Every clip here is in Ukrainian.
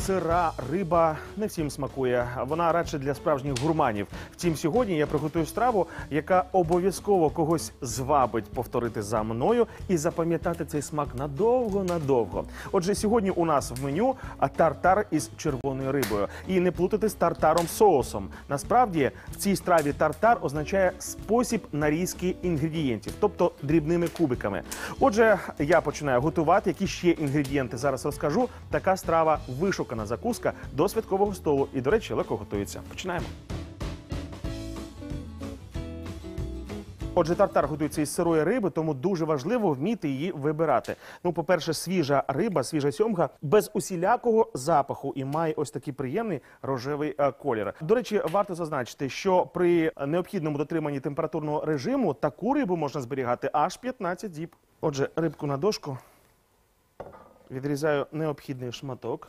сира риба не всім смакує. Вона радше для справжніх гурманів. Втім, сьогодні я приготую страву, яка обов'язково когось звабить повторити за мною і запам'ятати цей смак надовго-надовго. Отже, сьогодні у нас в меню тартар із червоною рибою. І не плутати з тартаром соусом. Насправді в цій страві тартар означає спосіб нарізки інгредієнтів, тобто дрібними кубиками. Отже, я починаю готувати. Які ще інгредієнти зараз розкажу. Така страва вишукана закуска до святкового столу. І, до речі, легко готується. Починаємо. Отже, тартар готується із сирої риби, тому дуже важливо вміти її вибирати. Ну, по-перше, свіжа риба, свіжа сьомга без усілякого запаху і має ось такий приємний рожевий е, колір. До речі, варто зазначити, що при необхідному дотриманні температурного режиму таку рибу можна зберігати аж 15 діб. Отже, рибку на дошку відрізаю необхідний шматок.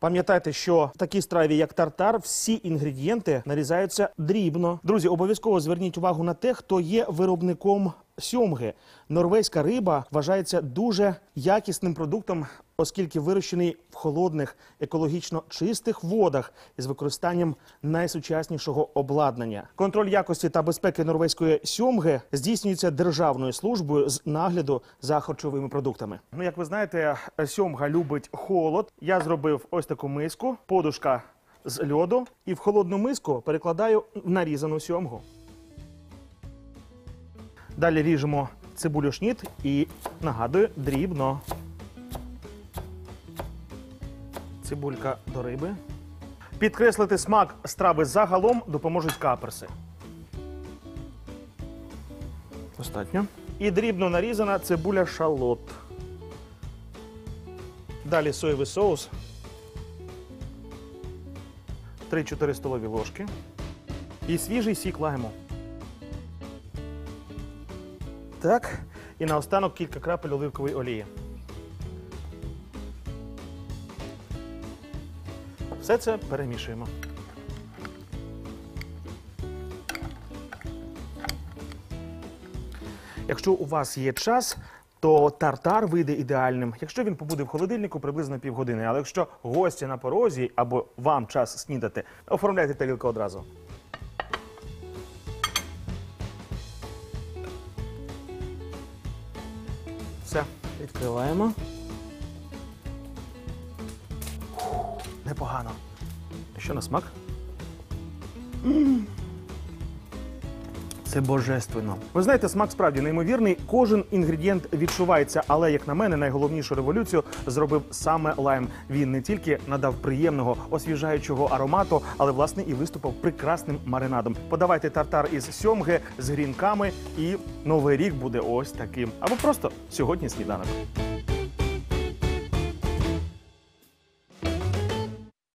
Пам'ятайте, що в такій страві, як тартар, всі інгредієнти нарізаються дрібно. Друзі, обов'язково зверніть увагу на те, хто є виробником сьомги. Норвезька риба вважається дуже якісним продуктом, оскільки вирощений в холодних, екологічно чистих водах із використанням найсучаснішого обладнання. Контроль якості та безпеки норвезької сьомги здійснюється державною службою з нагляду за харчовими продуктами. Ну, як ви знаєте, сьомга любить холод. Я зробив ось таку миску, подушка з льоду, і в холодну миску перекладаю нарізану сьомгу. Далі ріжемо цибулю шніт і нагадую дрібно. Цибулька до риби. Підкреслити смак страви загалом допоможуть каперси. Достатньо. І дрібно нарізана цибуля шалот. Далі соєвий соус. 3-4 столові ложки. І свіжий сік лайму. Так. І наостанок кілька крапель оливкової олії. Все це перемішуємо. Якщо у вас є час, то тартар вийде ідеальним, якщо він побуде в холодильнику приблизно півгодини. Але якщо гості на порозі або вам час снідати, оформляйте тарілку одразу. Все, відкриваємо. Непогано. Що на смак? Це божественно. Ви знаєте, смак справді неймовірний. Кожен інгредієнт відчувається, але як на мене, найголовнішу революцію зробив саме лайм. Він не тільки надав приємного освіжаючого аромату, але власне і виступив прекрасним маринадом. Подавайте тартар із сьомги з грінками, і новий рік буде ось таким. Або просто сьогодні сніданок.